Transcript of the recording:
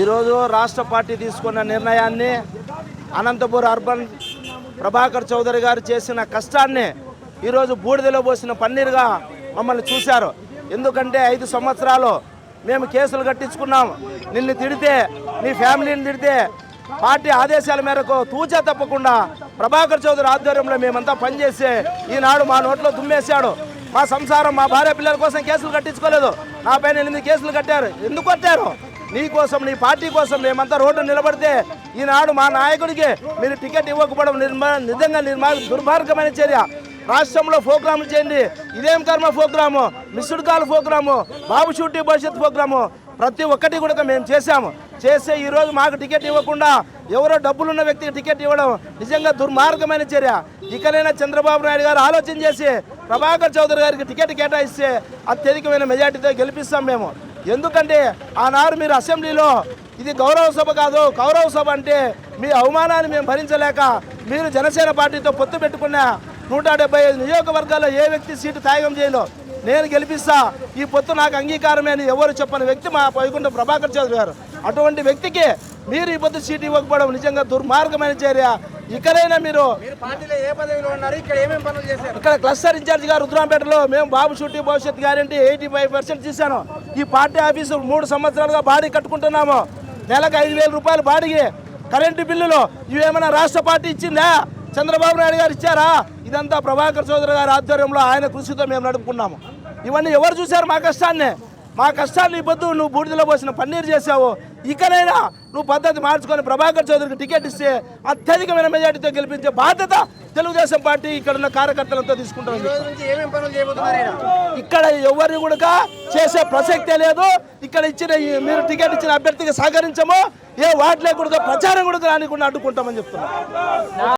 ఈరోజు రాష్ట్ర పార్టీ తీసుకున్న నిర్ణయాన్ని అనంతపూర్ అర్బన్ ప్రభాకర్ చౌదరి గారు చేసిన కష్టాన్ని ఈరోజు బూడిదలో పోసిన పన్నీరుగా మమ్మల్ని చూశారు. ఎందుకంటే ఐదు సంవత్సరాలు మేము కేసులు కట్టించుకున్నాం. నిన్ను తిడితే నీ ఫ్యామిలీని తిడితే పార్టీ ఆదేశాల మేరకు తూచా తప్పకుండా ప్రభాకర్ చౌదరి ఆధ్వర్యంలో మేమంతా పనిచేసి ఈనాడు మా నోట్లో దుమ్మేశాడు. మా సంసారం మా భార్య పిల్లల కోసం కేసులు కట్టించుకోలేదు. నా పైన ఎనిమిది కేసులు కట్టారు. ఎందుకు కట్టారు? నీ కోసం నీ పార్టీ కోసం మేమంతా రోడ్డు నిలబడితే ఈనాడు మా నాయకుడికి మీరు టికెట్ ఇవ్వకపోవడం నిర్మా నిజంగా నిర్మా దుర్మార్గమైన చర్య. రాష్ట్రంలో ప్రోగ్రాములు చేయండి. ఇదేం కర్మ ప్రోగ్రాము? Missed call programme? బాబు షూటీ భవిష్యత్ ప్రోగ్రాము? ప్రతి ఒక్కటి కూడా మేము చేశాము. చేస్తే ఈరోజు మాకు టికెట్ ఇవ్వకుండా ఎవరో డబ్బులున్న వ్యక్తికి టికెట్ ఇవ్వడం నిజంగా దుర్మార్గమైన చర్య. ఇకనైనా చంద్రబాబు నాయుడు గారు ఆలోచన చేసి ప్రభాకర్ చౌదరి గారికి టికెట్ కేటాయిస్తే అత్యధికమైన మెజార్టీతో గెలిపిస్తాం మేము. ఎందుకంటే ఆనాడు మీరు అసెంబ్లీలో ఇది గౌరవ సభ కాదు కౌరవ సభ అంటే మీ అవమానాన్ని మేము భరించలేక మీరు జనసేన పార్టీతో పొత్తు పెట్టుకున్న నూట డెబ్బై ఐదు నియోజకవర్గాల్లో ఏ వ్యక్తి సీటు త్యాగం చేయలో? నేను గెలిపిస్తా. ఈ పొత్తు నాకు అంగీకారమే అని ఎవరు చెప్పని వ్యక్తి మా వైకుంఠ ప్రభాకర్ చౌదరి గారు. అటువంటి వ్యక్తికి మీరు ఈ పొత్తు సీటు ఇవ్వకపోవడం నిజంగా దుర్మార్గమైన చర్య. ఇకనైనా మీరు మీరు పార్టీలో ఏ పదవిలో ఉన్నారు? ఇక్కడ ఏమేమి పనులు చేశారు? ఇక్కడ క్లస్టర్ ఇన్ఛార్జ్ గారు రుద్రాంపేటలో మేము బాబు షూటీ భవిష్యత్ గ్యారంటీ ఎయిటీ ఫైవ్ పర్సెంట్ తీశాను ఈ పార్టీ ఆఫీసు మూడు సంవత్సరాలుగా బాడీ కట్టుకుంటున్నాము. నెలకు ఐదు వేల రూపాయలు బాడీకి కరెంటు బిల్లులు ఇవేమైనా రాష్ట్ర పార్టీ ఇచ్చిందా? చంద్రబాబు నాయుడు గారు ఇచ్చారా? ఇదంతా ప్రభాకర్ చౌదరి గారి ఆధ్వర్యంలో ఆయన కృషితో మేము నడుపుకున్నాము. ఇవన్నీ ఎవరు చూశారు మా కష్టాన్ని? మా కష్టాన్ని పొద్దు నువ్వు బూడిదలో పోసిన పన్నీరు చేసావు ఇకనైనా నువ్వు పద్ధతి మార్చుకొని ప్రభాకర్ చౌదరికి టికెట్ ఇస్తే అత్యధికమైన మెజార్టీతో గెలిపించే బాధ్యత తెలుగుదేశం పార్టీ ఇక్కడ ఉన్న కార్యకర్తలతో ఈడ? ఇక్కడ ఎవరిని కూడా చేసే ప్రసక్తే లేదు. ఇక్కడ ఇచ్చిన మీరు టికెట్ ఇచ్చిన అభ్యర్థికి సహకరించము. ఏ వాటిలో కూడా ప్రచారం కూడా రానికుండా అడ్డుకుంటామని చెప్తున్నాం.